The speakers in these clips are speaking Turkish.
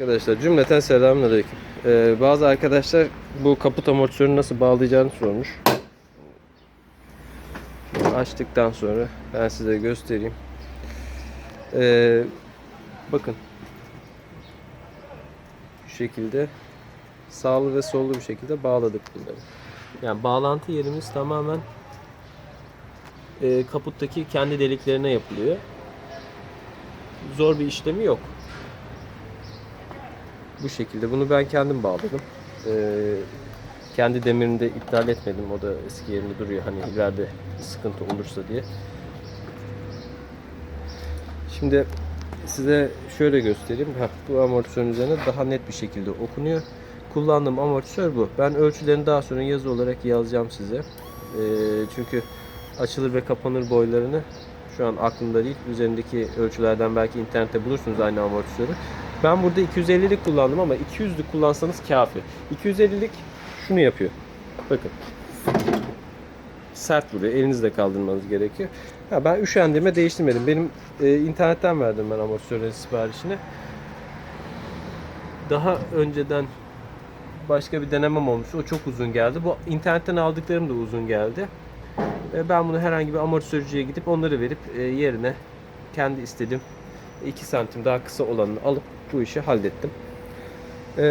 Arkadaşlar cümleten selamünaleyküm. Ee, bazı arkadaşlar bu kaput amortisörünü nasıl bağlayacağını sormuş. Açtıktan sonra ben size göstereyim. Ee, bakın. Şu şekilde sağlı ve sollu bir şekilde bağladık bunları. Yani bağlantı yerimiz tamamen e, kaputtaki kendi deliklerine yapılıyor. Zor bir işlemi yok. Bu şekilde. Bunu ben kendim bağladım. Ee, kendi demirini de iptal etmedim. O da eski yerinde duruyor. Hani ileride sıkıntı olursa diye. Şimdi size şöyle göstereyim. Heh, bu amortisörün üzerine daha net bir şekilde okunuyor. Kullandığım amortisör bu. Ben ölçülerini daha sonra yazı olarak yazacağım size. Ee, çünkü açılır ve kapanır boylarını şu an aklımda değil. Üzerindeki ölçülerden belki internette bulursunuz aynı amortisörü. Ben burada 250'lik kullandım ama 200'lük kullansanız kafi. 250'lik şunu yapıyor. Bakın. Sert vuruyor. Elinizle kaldırmanız gerekiyor. Ha, ben üşendiğime değiştirmedim. Benim e, internetten verdim ben amortisörlerin siparişini. Daha önceden başka bir denemem olmuştu. O çok uzun geldi. Bu internetten aldıklarım da uzun geldi. E, Ben bunu herhangi bir amortisörcüye gidip onları verip e, yerine kendi istediğim 2 santim daha kısa olanını alıp bu işi hallettim. E,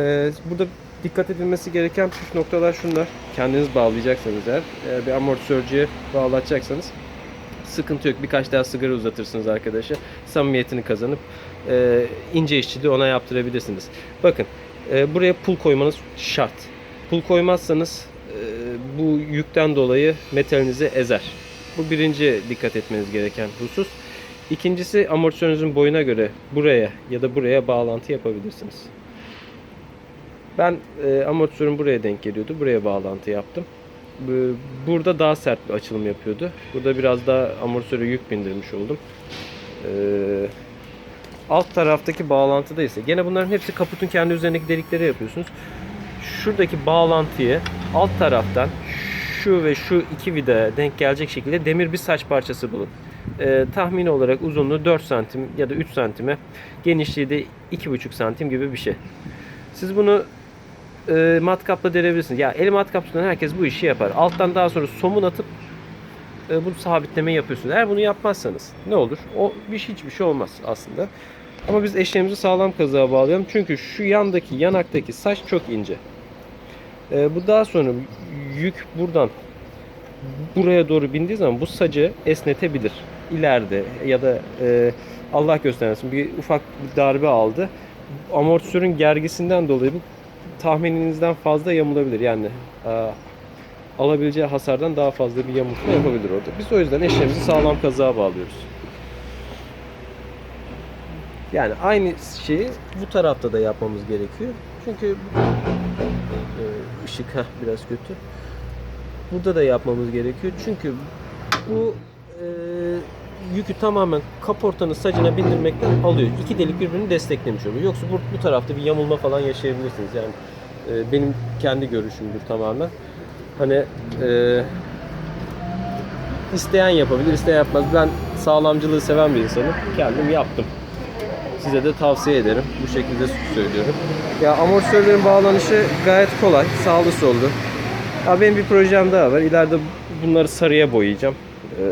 Burada dikkat edilmesi gereken püf noktalar şunlar. Kendiniz bağlayacaksanız eğer e, bir amortisörcüye bağlatacaksanız sıkıntı yok. Birkaç daha sigara uzatırsınız arkadaşa. Samimiyetini kazanıp e, ince işçiliği ona yaptırabilirsiniz. Bakın e, buraya pul koymanız şart. Pul koymazsanız e, bu yükten dolayı metalinizi ezer. Bu birinci dikkat etmeniz gereken husus. İkincisi amortisörünüzün boyuna göre buraya ya da buraya bağlantı yapabilirsiniz. Ben e, amortisörüm buraya denk geliyordu. Buraya bağlantı yaptım. Bu- Burada daha sert bir açılım yapıyordu. Burada biraz daha amortisöre yük bindirmiş oldum. Ee, alt taraftaki bağlantıda ise gene bunların hepsi kaputun kendi üzerindeki deliklere yapıyorsunuz. Şuradaki bağlantıyı alt taraftan şu ve şu iki vida denk gelecek şekilde demir bir saç parçası bulun. Ee, tahmini olarak uzunluğu 4 santim ya da 3 santime, genişliği de 2,5 santim gibi bir şey. Siz bunu e, matkapla denebilirsiniz. Ya el matkap herkes bu işi yapar. Alttan daha sonra somun atıp e, bu sabitlemeyi yapıyorsunuz. Eğer bunu yapmazsanız ne olur? O bir hiçbir şey olmaz aslında. Ama biz eşeğimizi sağlam kazığa bağlayalım. Çünkü şu yandaki yanaktaki saç çok ince. E, bu daha sonra yük buradan buraya doğru bindiği zaman bu sacı esnetebilir. İleride ya da e, Allah göstermesin bir ufak bir darbe aldı. Amortisörün gergisinden dolayı bu tahmininizden fazla yamulabilir. Yani e, alabileceği hasardan daha fazla bir yamulma yapabilir orada. Biz o yüzden eşeğimizi sağlam kazığa bağlıyoruz. Yani aynı şeyi bu tarafta da yapmamız gerekiyor. Çünkü e, ışık heh, biraz kötü. Burada da yapmamız gerekiyor. Çünkü bu e, yükü tamamen kaportanın sacına bindirmekten alıyor. İki delik birbirini desteklemiş oluyor. Yoksa bu, bu tarafta bir yamulma falan yaşayabilirsiniz. Yani e, benim kendi görüşümdür tamamen. Hani e, isteyen yapabilir, isteyen yapmaz. Ben sağlamcılığı seven bir insanım. Kendim yaptım. Size de tavsiye ederim. Bu şekilde söylüyorum. Ya amortisörlerin bağlanışı gayet kolay. Sağlı sollu. Ya benim bir projem daha var. İleride bunları sarıya boyayacağım. Ee,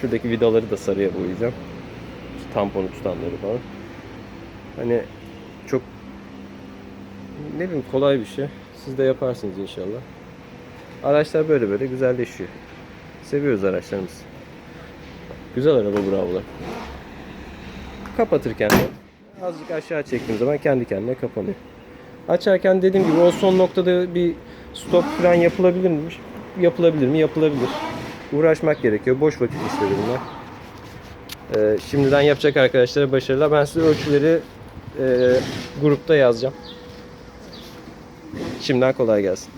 şuradaki vidaları da sarıya boyayacağım. Tamponu tutanları falan. Hani çok ne bileyim kolay bir şey. Siz de yaparsınız inşallah. Araçlar böyle böyle güzelleşiyor. Seviyoruz araçlarımızı. Güzel araba bravolar. Kapatırken de azıcık aşağı çektiğim zaman kendi kendine kapanıyor. Açarken dediğim gibi o son noktada bir stop falan yapılabilir mi? Yapılabilir mi? Yapılabilir. Uğraşmak gerekiyor. Boş vakit işleri bunlar. Ee, şimdiden yapacak arkadaşlara başarılar. Ben size ölçüleri e, grupta yazacağım. Şimdiden kolay gelsin.